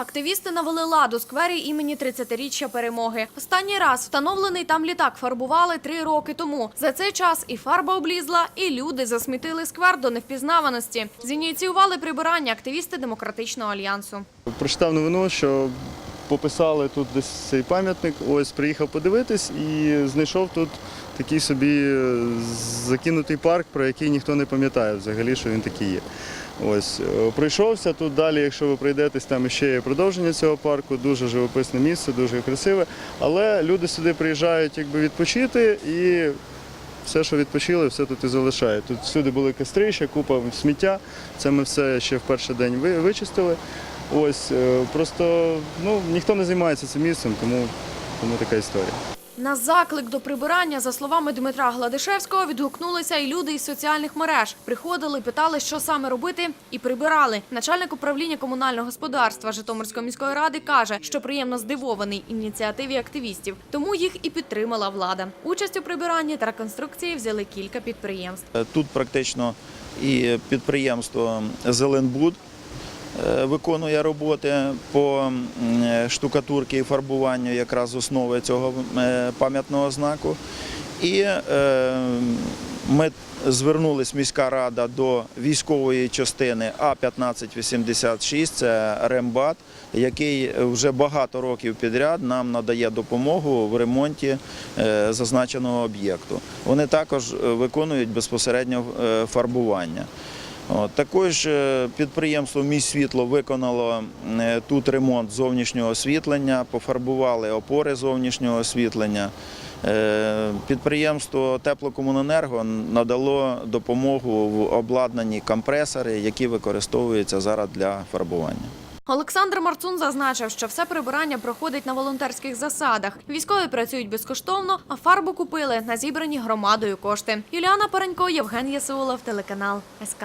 Активісти навели лад у сквері імені 30-річчя перемоги. Останній раз встановлений там літак фарбували три роки тому. За цей час і фарба облізла, і люди засмітили сквер до невпізнаваності. Зініціювали прибирання активісти демократичного альянсу. Прочитав новину, що пописали тут десь цей пам'ятник. Ось приїхав подивитись і знайшов тут такий собі е, закинутий парк, про який ніхто не пам'ятає взагалі, що він такий є. Ось е, пройшовся тут далі. Якщо ви прийдетесь, там ще є продовження цього парку. Дуже живописне місце, дуже красиве. Але люди сюди приїжджають якби відпочити і. Все, що відпочили, все тут і залишають. Тут всюди були кострища, купа сміття. Це ми все ще в перший день вичистили. Ось е, просто ну, ніхто не займається цим місцем, тому, тому така історія. На заклик до прибирання, за словами Дмитра Гладишевського, відгукнулися і люди із соціальних мереж. Приходили, питали, що саме робити, і прибирали. Начальник управління комунального господарства Житомирської міської ради каже, що приємно здивований ініціативі активістів, тому їх і підтримала влада. Участь у прибиранні та реконструкції взяли кілька підприємств. Тут практично і підприємство Зеленбуд виконує роботи по е, штукатурці і фарбуванню якраз основи цього е, пам'ятного знаку. І е, ми звернулись міська рада до військової частини А-1586, це Рембат, який вже багато років підряд нам надає допомогу в ремонті е, зазначеного об'єкту. Вони також е, виконують безпосередньо е, фарбування. Також е, підприємство «Міськсвітло» виконало е, тут ремонт зовнішнього освітлення, пофарбували опори зовнішнього освітлення. Е, Підприємство Теплокомуненерго надало допомогу в обладнанні компресори, які використовуються зараз для фарбування. Олександр Марцун зазначив, що все прибирання проходить на волонтерських засадах. Військові працюють безкоштовно, а фарбу купили на зібрані громадою кошти. Юліана Паренько, Євген Ясулов, телеканал СК.